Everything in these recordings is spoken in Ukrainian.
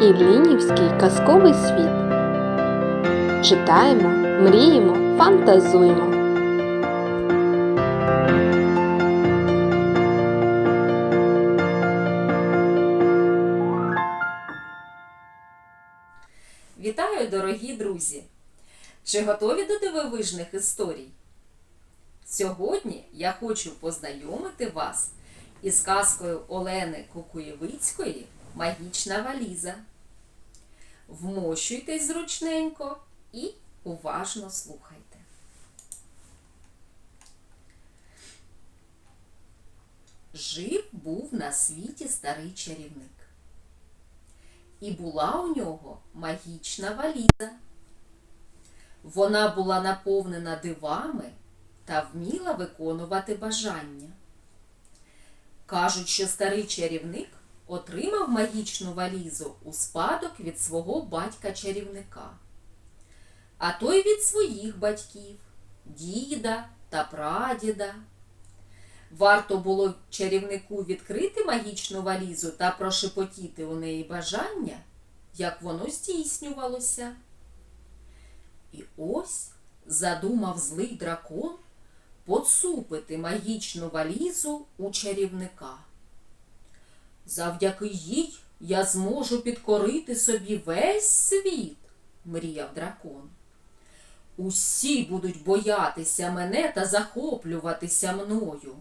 Іллінівський казковий світ. Читаємо, мріємо, фантазуємо. Вітаю, дорогі друзі! Чи готові до дивовижних історій? Сьогодні я хочу познайомити вас із казкою Олени Кукуєвицької Магічна валіза. Вмощуйтесь зручненько і уважно слухайте. Жив був на світі старий чарівник. І була у нього магічна валіза. Вона була наповнена дивами та вміла виконувати бажання. Кажуть, що старий чарівник отримав магічну валізу у спадок від свого батька-чарівника, а той від своїх батьків, діда та прадіда. Варто було чарівнику відкрити магічну валізу та прошепотіти у неї бажання, як воно здійснювалося. І ось задумав злий дракон поцупити магічну валізу у чарівника. Завдяки їй я зможу підкорити собі весь світ, мріяв дракон. Усі будуть боятися мене та захоплюватися мною.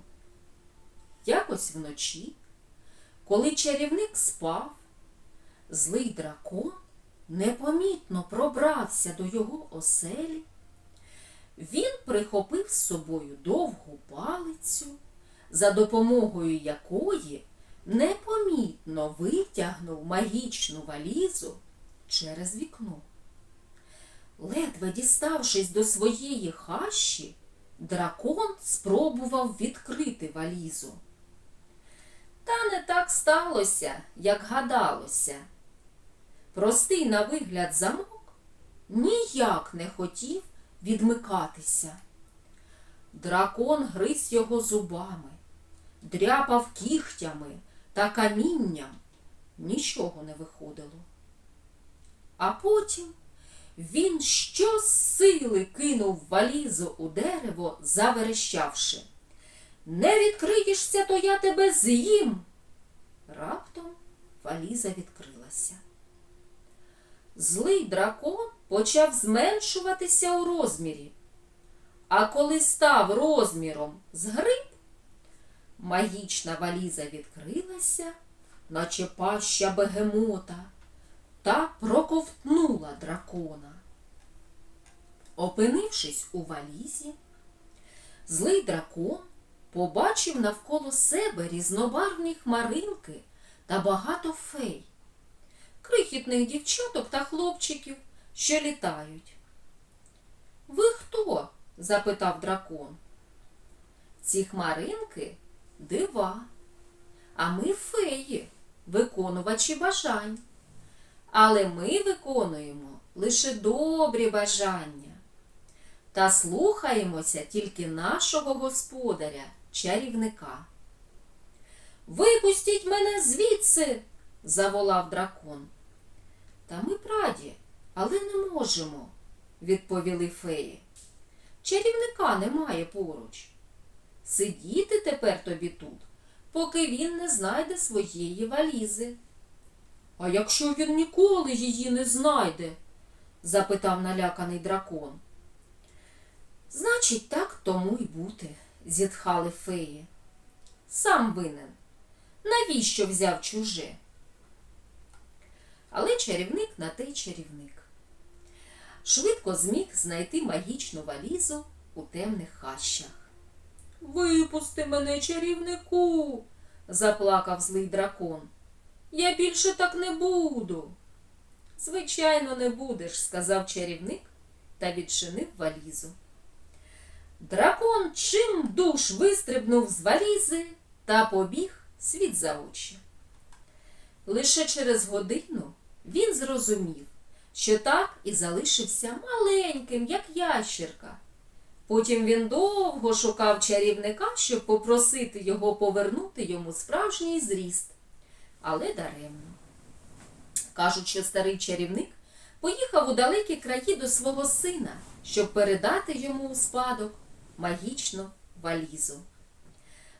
Якось вночі, коли чарівник спав, злий дракон непомітно пробрався до його оселі. Він прихопив з собою довгу палицю, за допомогою якої непомітно витягнув магічну валізу через вікно. Ледве діставшись до своєї хащі, дракон спробував відкрити валізу. Та не так сталося, як гадалося. Простий на вигляд замок ніяк не хотів відмикатися. Дракон гриз його зубами, дряпав кігтями та камінням. Нічого не виходило. А потім він щосили кинув валізу у дерево, заверещавши. Не відкриєшся, то я тебе з'їм. Раптом валіза відкрилася. Злий дракон почав зменшуватися у розмірі. А коли став розміром з гриб, магічна валіза відкрилася, наче паща бегемота, та проковтнула дракона. Опинившись у валізі, злий дракон побачив навколо себе різнобарвні хмаринки та багато фей, крихітних дівчаток та хлопчиків, що літають. Ви хто? запитав дракон. Ці хмаринки дива, а ми феї, виконувачі бажань. Але ми виконуємо лише добрі бажання та слухаємося тільки нашого господаря, чарівника. Випустіть мене звідси, заволав дракон. Та ми праді, але не можемо, відповіли феї. Чарівника немає поруч. Сидіти тепер тобі тут, поки він не знайде своєї валізи. А якщо він ніколи її не знайде? запитав наляканий дракон. Значить, так тому й бути, зітхали феї. Сам винен. Навіщо взяв чуже? Але чарівник на те й чарівник. Швидко зміг знайти магічну валізу у темних хащах. Випусти мене, чарівнику, заплакав злий дракон. Я більше так не буду. Звичайно, не будеш, сказав чарівник та відчинив валізу. Дракон чим душ вистрибнув з валізи та побіг світ за очі. Лише через годину він зрозумів, що так і залишився маленьким, як ящерка. Потім він довго шукав чарівника, щоб попросити його повернути йому справжній зріст, але даремно. Кажуть, що старий чарівник поїхав у далекі краї до свого сина, щоб передати йому у спадок магічну валізу.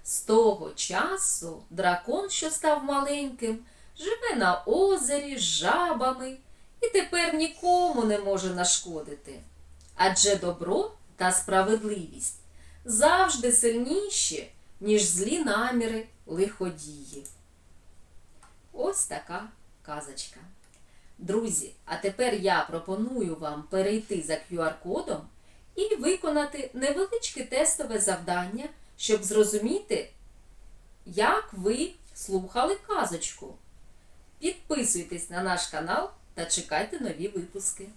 З того часу дракон, що став маленьким, живе на озері з жабами і тепер нікому не може нашкодити. Адже добро та справедливість завжди сильніші, ніж злі наміри лиходіїв. Ось така казочка. Друзі, а тепер я пропоную вам перейти за QR-кодом і виконати невеличке тестове завдання, щоб зрозуміти, як ви слухали казочку. Підписуйтесь на наш канал та чекайте нові випуски.